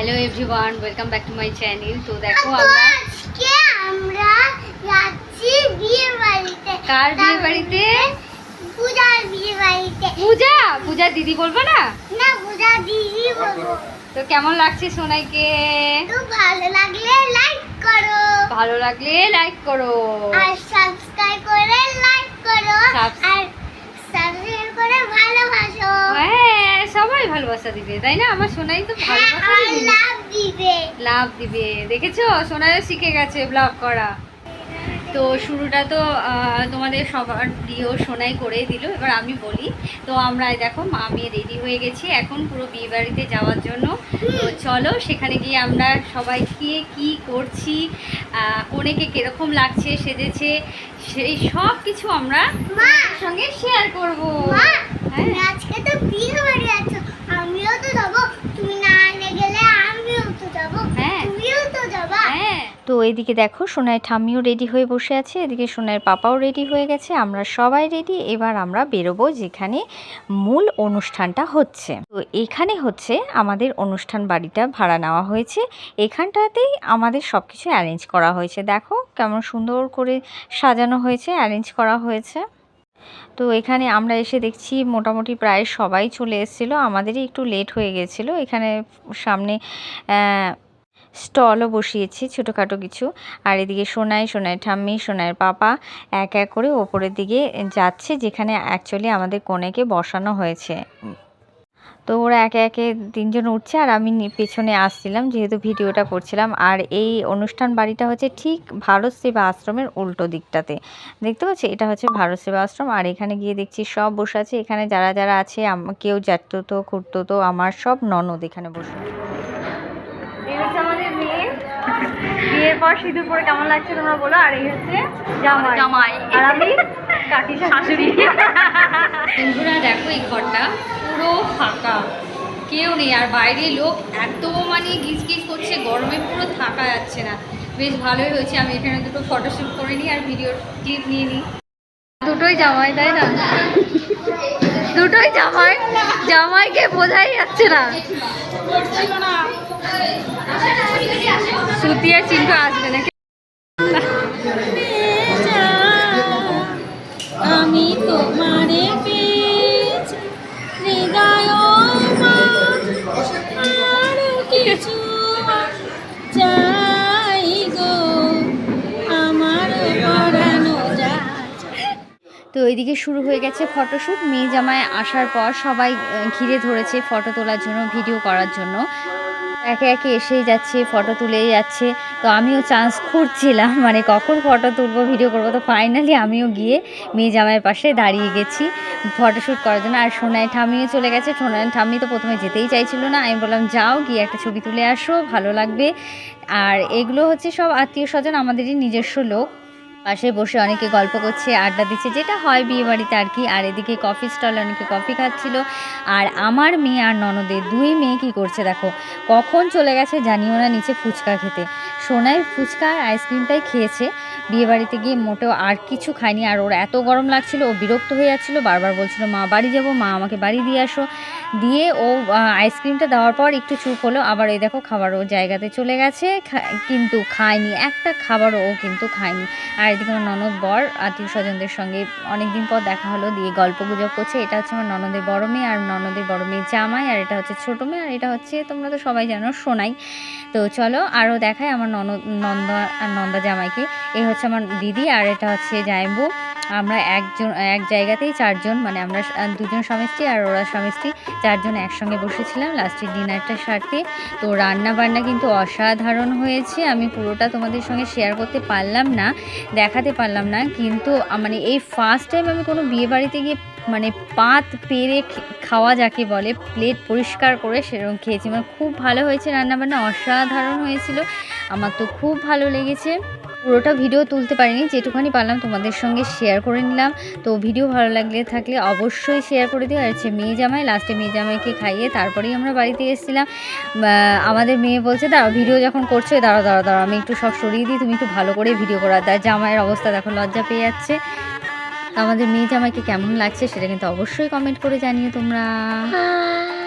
Hello everyone welcome back to my channel তো দেখো আমরা আজকে আমরা যাচ্ছি বিয়ে বাড়িতে কার বিয়ে বাড়িতে পূজার বিয়ে বাড়িতে পূজা? পূজা দিদি বলব না? না পূজা দিদি বলব। তো কেমন লাগছে সোনাইকে? তো ভালো লাগলে লাইক করো। ভালো লাগলে লাইক করো। আর সাবস্ক্রাইব করে লাইক করো। সবাই ভালোবাসা দিবে তাই না? আমার সোনাই তো হ্যাঁ ভালোবাসা দিবে। লাভ দিবে। লাভ দিবে। দেখেছ? সোনাইও শিখে গেছে ব্লগ করা। তো শুরুটা তো তোমাদের সবার প্রিয় সোনাই করে দিল। এবার আমি বলি তো আমরা দেখো মা আমি রেডি হয়ে গেছি এখন পুরো বিয়ে বাড়িতে যাওয়ার জন্য। তো চলো সেখানে গিয়ে আমরা সবাই গিয়ে কি করছি কনেকে কীরকম লাগছে সেজেছে সেই সব কিছু আমরা সঙ্গে শেয়ার করব মা হ্যাঁ তুমি আজকে তো বিয়ে বাড়ি আছো আমিও তো যাব তুমি না আনে গেলে আমিও তো যাব হ্যাঁ। তুমিও তো যাবা হ্যাঁ তো এদিকে দেখো সোনার ঠাম্মিও রেডি হয়ে বসে আছে, এদিকে সোনার পাপাও রেডি হয়ে গেছে, আমরা সবাই রেডি এবার আমরা বেরোবো যেখানে মূল অনুষ্ঠানটা হচ্ছে। তো এখানে হচ্ছে আমাদের অনুষ্ঠান বাড়িটা ভাড়া নেওয়া হয়েছে, এখানটাতেই আমাদের সব কিছু অ্যারেঞ্জ করা হয়েছে। দেখো কেমন সুন্দর করে সাজানো হয়েছে অ্যারেঞ্জ করা হয়েছে। তো এখানে আমরা এসে দেখছি মোটামুটি প্রায় সবাই চলে এসেছিল, আমাদেরই একটু লেট হয়ে গেছিল, এখানে সামনে স্টলও বসিয়েছি, ছোটোখাটো কিছু। আর এদিকে সোনাই সোনাই ঠাম্মি, সোনাইয়ের পাপা এক এক করে ওপরের দিকে যাচ্ছে, যেখানে অ্যাকচুয়ালি আমাদের কনেকে বসানো হয়েছে। তো ওরা একে একে তিনজন উঠছে আর আমি পেছনে আসছিলাম, যেহেতু ভিডিওটা করছিলাম। আর এই অনুষ্ঠান বাড়িটা হচ্ছে ঠিক ভারত সেবা আশ্রমের উল্টো দিকটাতে। দেখতে পাচ্ছি? এটা হচ্ছে ভারত সেবা আশ্রম। আর এখানে গিয়ে দেখছি সব বসে আছে। এখানে যারা যারা আছে কেউ যাত্রত খুঁড়তো তো, আমার সব ননদ এখানে বসে এই হচ্ছে আমাদের মেয়ে বিয়ের পর সিঁদুর পরে কেমন লাগছে তোমরা বলো? আর এই হচ্ছে জামাই। জামাই। আর আমি কাকি শাশুড়ি। বন্ধুরা দেখো এই ঘরটা পুরো ফাঁকা। কেউ নেই আর বাইরে লোক এত মানে গিজ গিজ করছে গরমে পুরো থাকা যাচ্ছে না। বেশ ভালোই হয়েছে আমি এখানে দুটো ফটোশ্যুট করে নিই আর ভিডিও ক্লিপ নিয়ে নিই। দুটোই জামাই তাই না? দুটোই জামাই জামাইকে বোঝাই যাচ্ছে না। সুতিয়া চিন্তু আসবে নাকি? আমি তোমারে তো এইদিকে শুরু হয়ে গেছে ফটোশ্যুট মেয়ে জামায় আসার পর সবাই ঘিরে ধরেছে ফটো তোলার জন্য, ভিডিও করার জন্য। একে একে এসেই যাচ্ছে, ফটো তুলেই যাচ্ছে। তো আমিও চান্স খুঁজছিলাম মানে কখন ফটো তুলবো, ভিডিও করব। তো ফাইনালি আমিও গিয়ে মেয়ে জামাইয়ের পাশে দাঁড়িয়ে গেছি ফটোশ্যুট করার জন্য। আর সোনায় ঠামিও চলে গেছে। সোনায় ঠাম্মি তো প্রথমে যেতেই চাইছিল না। আমি বললাম, যাও, গিয়ে একটা ছবি তুলে আসো, ভালো লাগবে। আর এগুলো হচ্ছে সব আত্মীয় স্বজন আমাদেরই নিজস্ব লোক। পাশে বসে অনেকে গল্প করছে, আড্ডা দিচ্ছে, যেটা হয় বিয়ে বাড়িতে আর কি। আর এদিকে কফি স্টলে অনেকে কফি খাচ্ছিল। আর আমার মেয়ে আর ননদের দুই মেয়ে কি করছে দেখো? কখন চলে গেছে জানিও না, নিচে ফুচকা খেতে। সোনায় ফুচকা আইসক্রিমটাই খেয়েছে। বিয়ে বাড়িতে গিয়ে মোটেও আর কিছু খায়নি। আর ওর এত গরম লাগছিল, ও বিরক্ত হয়ে যাচ্ছিল, বারবার বলছিল, মা, বাড়ি যাব, মা, আমাকে বাড়ি দিয়ে আসো। দিয়ে ও আইসক্রিমটা দেওয়ার পর একটু চুপ হলো। আবার এই দেখো, খাবার ও জায়গাতে চলে গেছে কিন্তু খায়নি। একটা খাবারও ও কিন্তু খায়নি। আর এদিকে আমার ননদ বর, আত্মীয় স্বজনদের সঙ্গে অনেক দিন পর দেখা হলো, দিয়ে গল্প গুজব করছে। এটা হচ্ছে আমার ননদের বড় মেয়ে আর ননদের বড় মেয়ে জামাই, আর এটা হচ্ছে ছোটো মেয়ে, আর এটা হচ্ছে, তোমরা তো সবাই জানো, সোনাই। তো চলো আরও দেখায় আমার ননদ, নন্দা আর নন্দা জামাইকে। এই হচ্ছে আমার দিদি আর এটা হচ্ছে জায়বু আমরা একজন, এক জায়গাতেই চারজন মানে আমরা দুজন স্বামী স্ত্রী আর ওরা স্বামী স্ত্রী। চারজন একসঙ্গে বসেছিলাম লাস্টে ডিনারটা সারতে। তো রান্না বান্না কিন্তু অসাধারণ হয়েছে। আমি পুরোটা তোমাদের সঙ্গে শেয়ার করতে পারলাম না, দেখাতে পারলাম না। কিন্তু মানে এই ফার্স্ট টাইম আমি কোনো বিয়ে বাড়িতে গিয়ে মানে পাত পেরে খাওয়া যাকে বলে প্লেট পরিষ্কার করে সেরকম খেয়েছি। মানে খুব ভালো হয়েছে রান্নাবান্না, অসাধারণ হয়েছিল। আমার তো খুব ভালো লেগেছে। পুরোটা ভিডিও তুলতে পারিনি যেটুখানি পারলাম তোমাদের সঙ্গে শেয়ার করে নিলাম। তো ভিডিও ভালো লাগলে থাকলে অবশ্যই শেয়ার করে দিও। আর হচ্ছে মেয়ে জামাই লাস্টে মেয়ে জামাইকে খাইয়ে তারপরেই আমরা বাড়িতে এসেছিলাম। আমাদের মেয়ে বলছে, দাঁড়াও ভিডিও যখন করছ দাঁড়াও দাঁড়াও দাঁড়াও, আমি একটু সব সরিয়ে দিই, তুমি একটু ভালো করে ভিডিও করা। তার জামাইয়ের অবস্থা দেখো, লজ্জা পেয়ে যাচ্ছে। আমাদের মেয়ে জামাইকে কেমন লাগছে সেটা কিন্তু অবশ্যই কমেন্ট করে জানিও তোমরা। আহ